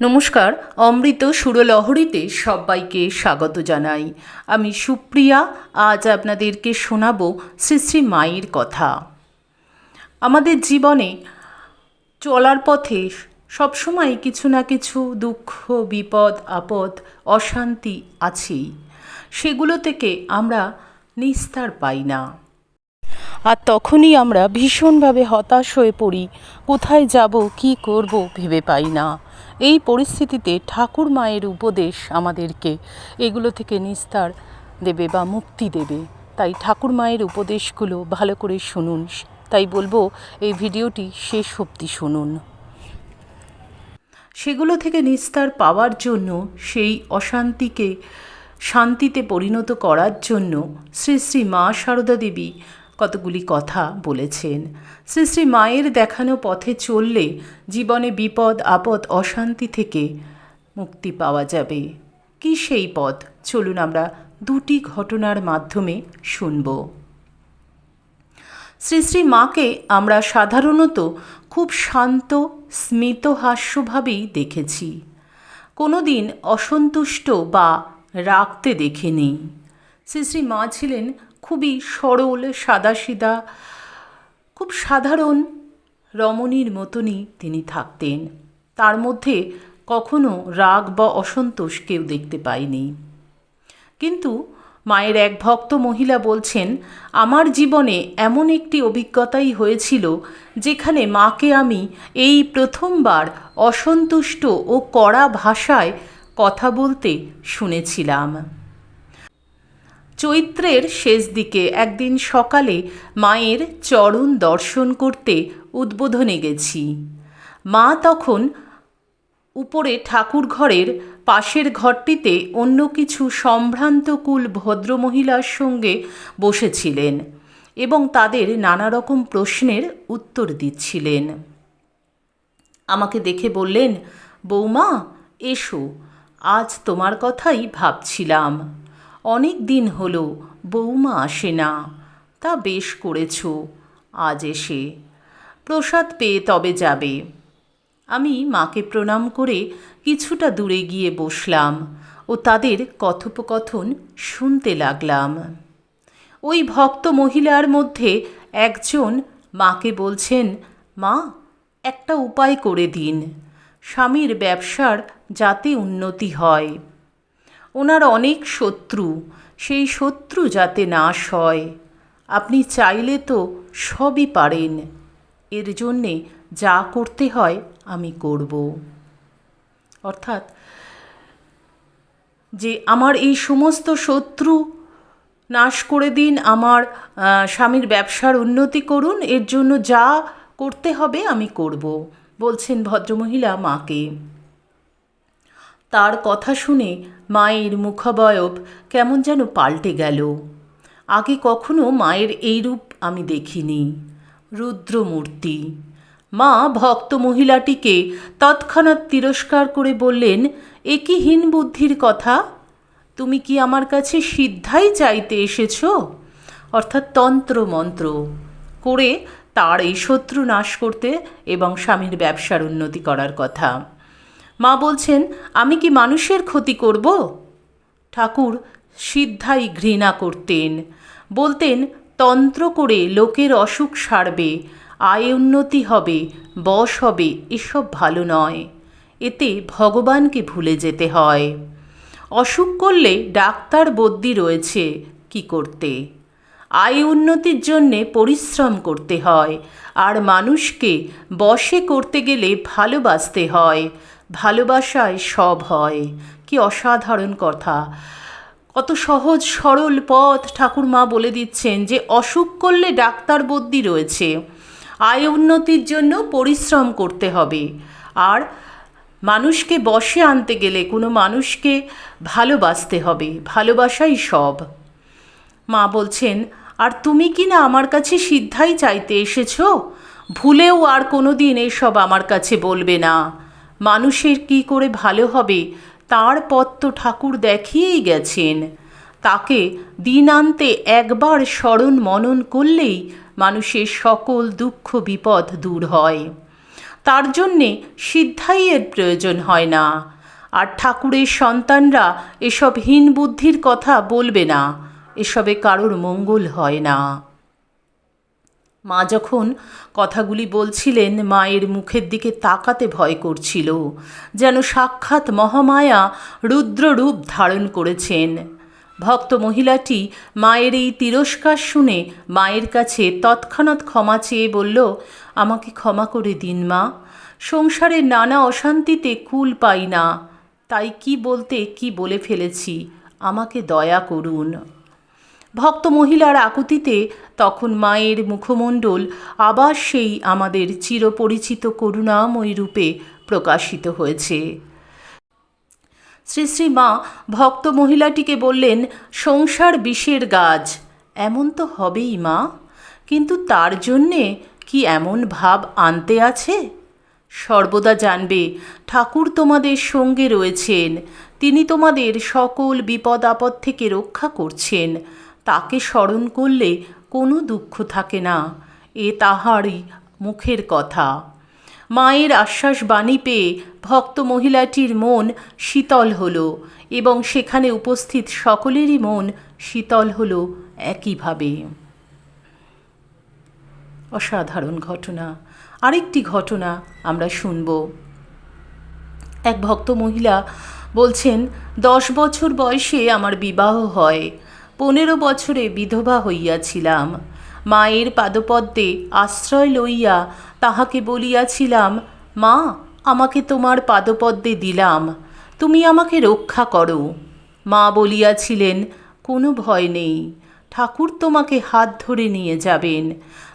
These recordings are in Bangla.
নমস্কার, অমৃত সুরলহরীতে সবাইকে স্বাগত জানাই। আমি সুপ্রিয়া, আজ আপনাদেরকে শোনাবো শ্রী শ্রী মায়ের কথা। আমাদের জীবনে চলার পথে সবসময় কিছু না কিছু দুঃখ, বিপদ, আপদ, অশান্তি আছেই। সেগুলো থেকে আমরা নিস্তার পাই না। আর তখনই আমরা ভীষণভাবে হতাশ হয়ে পড়ি, কোথায় যাব, কি করব ভেবে পাই না। এই পরিস্থিতিতে ঠাকুর মায়ের উপদেশ আমাদেরকে, এগুলো থেকে নিস্তার দেবে বা মুক্তি দেবে। তাই ঠাকুর মায়ের উপদেশগুলো ভালো করে শুনুন। তাই বলব, এই ভিডিওটি শেষ অবধি শুনুন। সেগুলো থেকে নিস্তার পাওয়ার জন্য সেই অশান্তিকে শান্তিতে পরিণত করার জন্য শ্রী শ্রী মা সারদা দেবী কতগুলি কথা বলেছেন। শ্রী শ্রী মায়ের দেখানো পথে চললে জীবনে বিপদ, আপদ, অশান্তি থেকে মুক্তি পাওয়া যাবে। কি সেই পথ? চলুন আমরা দুটি ঘটনার মাধ্যমে শুনব। শ্রী শ্রী মাকে আমরা সাধারণত খুব শান্ত, স্মিত হাস্যভাবেই দেখেছি। কোনো দিন অসন্তুষ্ট বা রাগতে দেখিনি। শ্রী শ্রী মা ছিলেন খুবই সরল সাদাসিদা খুব সাধারণ রমণীর মতনই তিনি থাকতেন। তার মধ্যে কখনো রাগ বা অসন্তোষ কেউ দেখতে পায়নি। কিন্তু মায়ের এক ভক্ত মহিলা বলছেন, আমার জীবনে এমন একটি অভিজ্ঞতাই হয়েছিল যেখানে মাকে আমি এই প্রথমবার অসন্তুষ্ট ও কড়া ভাষায় কথা বলতে শুনেছিলাম। চৈত্রের শেষ দিকে একদিন সকালে মায়ের চরণ দর্শন করতে উদ্বোধনে গেছি। মা তখন উপরে ঠাকুর ঘরের পাশের ঘরটিতে অন্য কিছু সম্ভ্রান্তকুল ভদ্রমহিলার সঙ্গে বসেছিলেন এবং তাদের নানা রকম প্রশ্নের উত্তর দিচ্ছিলেন। আমাকে দেখে বললেন, বৌমা, এসো। আজ তোমার কথাই ভাবছিলাম। অনেক দিন হলো বৌমা আসে না। তা বেশ করেছ, আজ এসে। প্রসাদ পেয়ে তবে যাবে। আমি মাকে প্রণাম করে কিছুটা দূরে গিয়ে বসলাম ও তাদের কথোপকথন শুনতে লাগলাম। ওই ভক্ত মহিলার মধ্যে একজন মাকে বলছেন, মা, একটা উপায় করে দিন। স্বামীর ব্যবসার যাতে উন্নতি হয়। ওনার অনেক শত্রু, সেই শত্রু যাতে নাশ হয়। আপনি চাইলে তো সবই পারেন। এর জন্যে যা করতে হয় আমি করব। অর্থাৎ যে আমার এই সমস্ত শত্রু নাশ করে দিন, আমার স্বামীর ব্যবসার উন্নতি করুন, এর জন্য যা করতে হবে আমি করব। বলছেন ভদ্রমহিলা মাকে। তার কথা শুনে মায়ের মুখাবয়ব কেমন যেন পাল্টে গেল। আগে কখনো মায়ের এই রূপ আমি দেখিনি। রুদ্রমূর্তি। মা ভক্ত মহিলাটিকে তৎক্ষণাৎ তিরস্কার করে বললেন, এ কি হীন বুদ্ধির কথা? তুমি কি আমার কাছে সিদ্ধাই চাইতে এসেছ? অর্থাৎ তন্ত্র মন্ত্র করে তার এই শত্রু নাশ করতে এবং স্বামীর ব্যবসার উন্নতি করার কথা। মা বলছেন, আমি কি মানুষের ক্ষতি করব? ঠাকুর, সিদ্ধাই ঘৃণা করতেন। বলতেন, তন্ত্র করে লোকের অসুখ সারবে, আয় উন্নতি হবে, বশ হবে, এসব ভালো নয়। এতে ভগবানকে ভুলে যেতে হয়। অসুখ করলে ডাক্তার বদ্যি রয়েছে, কি করতে? আয় উন্নতির জন্যে পরিশ্রম করতে হয়। আর মানুষকে বশে করতে গেলে ভালোবাসতে হয়। ভালোবাসায় সব হয়। কি অসাধারণ কথা। কত সহজ সরল পথ ঠাকুর মা বলে দিচ্ছেন যে, অসুখ করলে ডাক্তার বদ্যি রয়েছে। আয় উন্নতির জন্য পরিশ্রম করতে হবে। আর মানুষকে বসে আনতে গেলে কোনো মানুষকে ভালোবাসতে হবে। ভালোবাসাই সব। মা বলছেন আর তুমি কি না আমার কাছে সিদ্ধাই চাইতে এসেছ? ভুলেও আর কোনো দিন এসব আমার কাছে বলবে না। মানুষের কি করে ভালো হবে, তার পথ তো ঠাকুর দেখিয়েই গেছেন। তাকে দিনান্তে একবার স্মরণ মনন করলেই মানুষের সকল দুঃখ বিপদ দূর হয়। তার জন্যে সিদ্ধাইয়ের প্রয়োজন হয় না। আর ঠাকুরের সন্তানরা এসব হীন বুদ্ধির কথা বলবে না। এসবে কারোর মঙ্গল হয় না। মা যখন কথাগুলি বলছিলেন, মায়ের মুখের দিকে তাকাতে ভয় করছিল, যেন সাক্ষাৎ মহামায়া রুদ্ররূপ ধারণ করেছেন। ভক্ত মহিলাটি মায়ের এই তিরস্কার শুনে মায়ের কাছে তৎক্ষণাৎ ক্ষমা চেয়ে বলল, আমাকে ক্ষমা করে দিন মা, সংসারের নানা অশান্তিতে কুল পাই না। তাই কি বলতে কি বলে ফেলেছি, আমাকে দয়া করুন। ভক্ত মহিলার আকুতিতে তখন মায়ের মুখমণ্ডল আবার সেই আমাদের চিরপরিচিত করুণাময়ী রূপে প্রকাশিত হয়েছে। শ্রী শ্রী মা ভক্ত মহিলাটিকে বললেন, সংসার বিষের গাছ, এমন তো হবেই মা, কিন্তু তার জন্যে কি এমন ভাব আনতে আছে? সর্বদা জানবে, ঠাকুর তোমাদের সঙ্গে রয়েছেন, তিনি তোমাদের সকল বিপদ আপদ থেকে রক্ষা করছেন তাকে স্মরণ করলে কোনো দুঃখ থাকে না। এ তাহারই মুখের কথা। মায়ের আশ্বাস বাণী পেয়ে ভক্ত মহিলাটির মন শীতল হল এবং সেখানে উপস্থিত সকলেরই মন শীতল হল একইভাবে। অসাধারণ ঘটনা। আরেকটি ঘটনা আমরা শুনব। এক ভক্ত মহিলা বলছেন, দশ বছর বয়সে আমার বিবাহ হয়। পনেরো বছরে বিধবা হইয়াছিলাম। মায়ের পাদপদ্মে আশ্রয় লইয়া তাহাকে বলিয়াছিলাম, মা, আমাকে তোমার পাদপদ্মে দিলাম, তুমি আমাকে রক্ষা করো। মা বলিয়াছিলেন, কোনো ভয় নেই, ঠাকুর তোমাকে হাত ধরে নিয়ে যাবেন।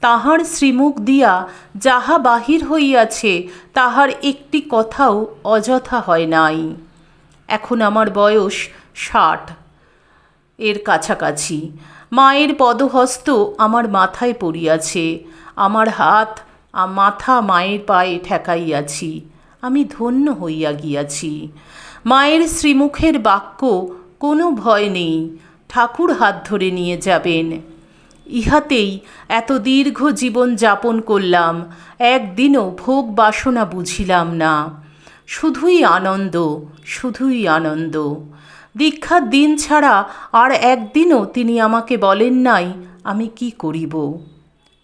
তাহার শ্রীমুখ দিয়া যাহা বাহির হইয়াছে, তাহার একটি কথাও অযথা হয় নাই। এখন আমার বয়স ষাট। এর কাছাকাছি। মায়ের পদহস্ত আমার মাথায় পড়িয়াছে। আমার হাত মাথা মায়ের পায়ে ঠেকাইয়াছি। আমি ধন্য হইয়া গিয়াছি। মায়ের শ্রীমুখের বাক্য, কোনো ভয় নেই। ঠাকুর হাত ধরে নিয়ে যাবেন। ইহাতেই এত দীর্ঘ জীবন যাপন করলাম। একদিনও ভোগ বাসনা বুঝিলাম না। শুধুই আনন্দ শুধুই আনন্দ। দীক্ষার দিন ছাড়া আর একদিনও তিনি আমাকে বলেন নাই, আমি কি করিব?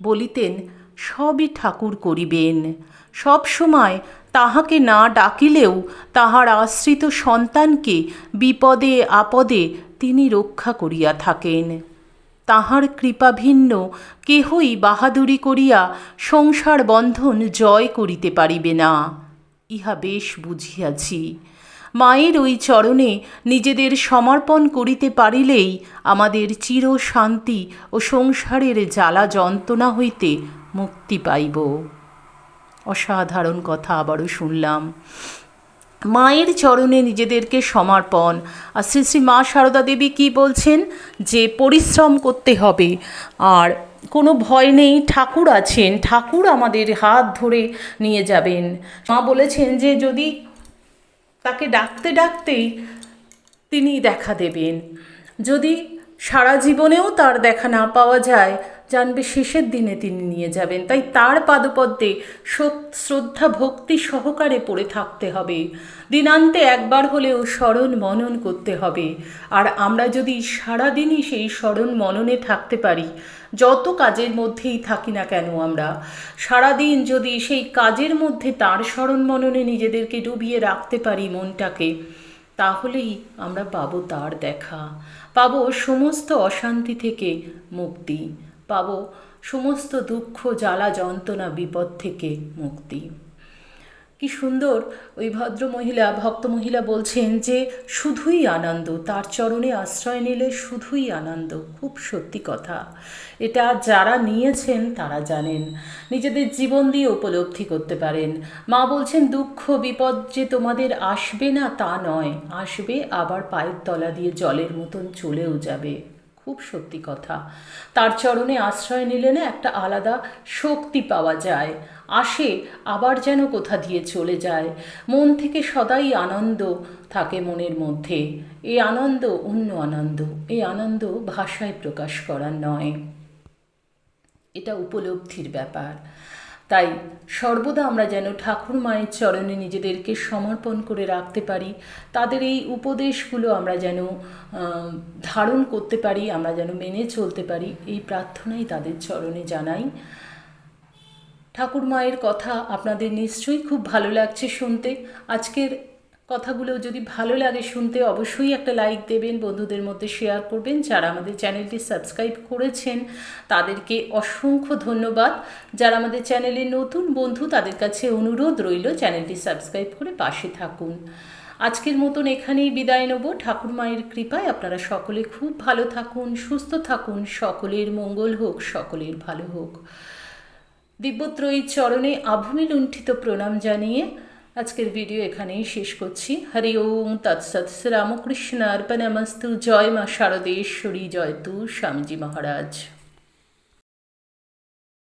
বলিতেন, সবই ঠাকুর করিবেন। সব সময় তাহাকে না ডাকিলেও তাহার আশ্রিত সন্তানকে বিপদে আপদে তিনি রক্ষা করিয়া থাকেন। তাহার কৃপাভিন্ন কেহই বাহাদুরি করিয়া সংসার বন্ধন জয় করিতে পারিবে না। ইহা বেশ বুঝিয়াছি। মায়ের ওই চরণে নিজেদের সমর্পণ করিতে পারিলেই আমাদের চির শান্তি ও সংসারের জ্বালা যন্ত্রণা হইতে মুক্তি পাইব। অসাধারণ কথা আবারও শুনলাম। মায়ের চরণে নিজেদেরকে সমর্পণ। আর শ্রী শ্রী মা সারদা দেবী কী বলছেন? যে পরিশ্রম করতে হবে। আর কোনো ভয় নেই, ঠাকুর আছেন, ঠাকুর আমাদের হাত ধরে নিয়ে যাবেন। মা বলেছেন যে যদি তাকে ডাকতে ডাকতেই তিনি দেখা দেবেন। যদি সারা জীবনেও তার দেখা না পাওয়া যায় জানবে শেষের দিনে তিনি নিয়ে যাবেন। তাই তার পাদপদ্মে শ্রদ্ধা, ভক্তি সহকারে পড়ে থাকতে হবে। দিনান্তে একবার হলেও স্মরণ মনন করতে হবে। আর আমরা যদি সারাদিনই সেই স্মরণ মননে থাকতে পারি, যত কাজের মধ্যেই থাকি না কেন আমরা, সারাদিন যদি সেই কাজের মধ্যে তার স্মরণ মননে নিজেদেরকে ডুবিয়ে রাখতে পারি মনটাকে, তাহলেই আমরা পাবো তার দেখা, পাবো সমস্ত অশান্তি থেকে মুক্তি। পাবো সমস্ত দুঃখ, জ্বালা, যন্ত্রণা, বিপদ থেকে মুক্তি। কি সুন্দর ওই ভদ্র মহিলা, ভক্ত মহিলা বলছেন যে, শুধুই আনন্দ, তার চরণে আশ্রয় নিলে শুধুই আনন্দ। খুব সত্যি কথা। এটা যারা নিয়েছেন, তারা জানেন। নিজেদের জীবন দিয়ে উপলব্ধি করতে পারেন। মা বলছেন, দুঃখ, বিপদ যে তোমাদের আসবে না তা নয়। আসবে আবার পায়ের তলা দিয়ে জলের মতন চলেও যাবে। খুব সত্যি কথা। তার চরণে আশ্রয় নিলে না একটা আলাদা শক্তি পাওয়া যায়। আসে, আবার যেন কোথা দিয়ে চলে যায়। মন থেকে সদাই আনন্দ থাকে মনের মধ্যে। এই আনন্দ অন্য আনন্দ এই আনন্দ ভাষায় প্রকাশ করার নয়। এটা উপলব্ধির ব্যাপার। তাই সর্বদা আমরা যেন ঠাকুর মায়ের চরণে নিজেদেরকে সমর্পণ করে রাখতে পারি, তাদের এই উপদেশগুলো আমরা যেন ধারণ করতে পারি, আমরা যেন মেনে চলতে পারি, এই প্রার্থনাই তাদের চরণে জানাই। ঠাকুর মায়ের কথা আপনাদের নিশ্চয়ই খুব ভালো লাগছে শুনতে। আজকের কথাগুলো যদি ভালো লাগে শুনতে অবশ্যই একটা লাইক দেবেন, বন্ধুদের মধ্যে শেয়ার করবেন। যারা আমাদের চ্যানেলটি সাবস্ক্রাইব করেছেন, তাদেরকে অসংখ্য ধন্যবাদ। যারা আমাদের চ্যানেলে নতুন বন্ধু, তাদের কাছে অনুরোধ রইল চ্যানেলটি সাবস্ক্রাইব করে পাশে থাকুন। আজকের মতন এখানেই বিদায় নেব। ঠাকুর মায়ের কৃপায় আপনারা সকলে খুব ভালো থাকুন, সুস্থ থাকুন। সকলের মঙ্গল হোক, সকলের ভালো হোক। দিব্যত্রয়ীর চরণে আভূমি লুণ্ঠিত প্রণাম জানিয়ে আজকের ভিডিও এখানেই শেষ করছি। হরি ওম তৎসৎ রামকৃষ্ণ অর্পণমস্তু জয় মা শারদেশ্বরী, জয় তু স্বামীজি মহারাজ।